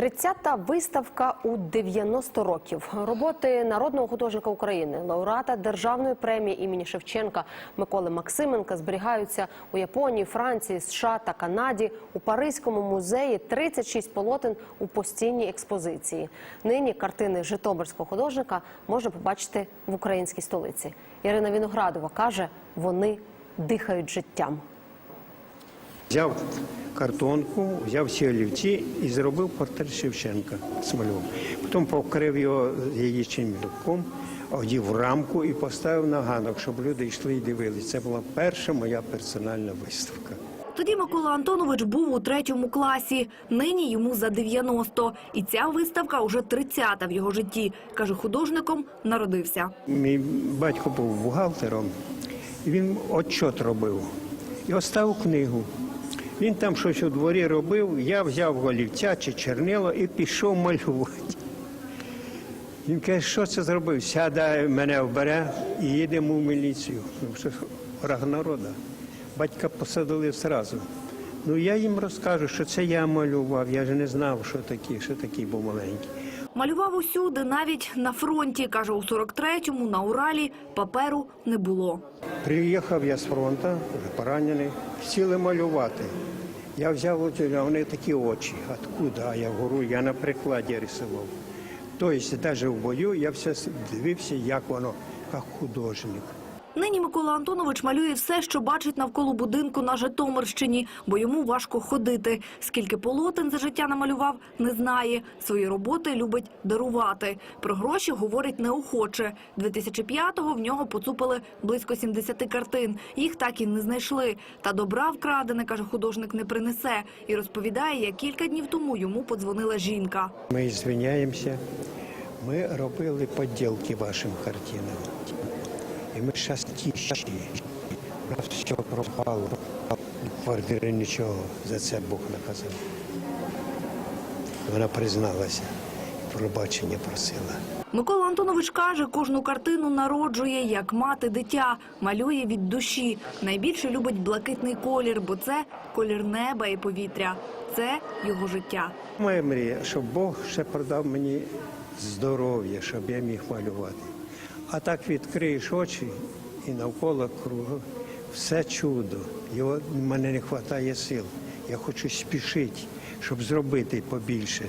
30-та виставка у 90 років. Роботи народного художника України, лауреата державної премії імені Шевченка Миколи Максименка зберігаються у Японії, Франції, США та Канаді. У Паризькому музеї 36 полотен у постійній експозиції. Нині картини житомирського художника можна побачити в українській столиці. Ірина Віноградова каже, вони дихають життям. Взяв картонку, взяв всі олівці і зробив портрет Шевченка смалював. Потім покрив його яєчним білком, одів рамку і поставив на ганок, щоб люди йшли і дивилися. Це була перша моя персональна виставка. Тоді Микола Антонович був у третьому класі. Нині йому за 90. І ця виставка уже 30-та в його житті. Каже, художником народився. Мій батько був бухгалтером, і він отчот робив і оставив книгу. Він там щось у дворі робив, я взяв голівця чи чернило і пішов малювати. Він каже, що це зробив? Сядає, мене вбере і їдемо в міліцію. Ну, враг народу. Батька посадили зразу. Ну я їм розкажу, що це я малював. Я ж не знав, що такий, що такий був маленький. Малював усюди, навіть на фронті. Каже, у 43-му на Уралі паперу не було. Приїхав я з фронту, поранений, сіли малювати. Я взяв от, а вони такі очі. Откуда? А я говорю, я на прикладі рисував. Тобто, навіть в бою я все дивився, як воно, як художник. Нині Микола Антонович малює все, що бачить навколо будинку на Житомирщині, бо йому важко ходити. Скільки полотен за життя намалював, не знає. Свої роботи любить дарувати. Про гроші говорить неохоче. 2005-го в нього поцупили близько 70 картин. Їх так і не знайшли. Та добра вкрадене, каже художник, не принесе. І розповідає, як кілька днів тому йому подзвонила жінка. Ми звиняємося. Ми робили поділки вашим картинам. І ми зараз тіші. У нас все пропало. Квартири нічого. За це Бог наказав. Вона призналася, пробачення просила. Микола Антонович каже, кожну картину народжує, як мати дитя, малює від душі. Найбільше любить блакитний колір, бо це колір неба і повітря. Це його життя. Моя мрія, щоб Бог ще продав мені здоров'я, щоб я міг малювати. А так відкриєш очі і навколо кругу все чудо. Його мене не вистачає сил. Я хочу спішити, щоб зробити побільше.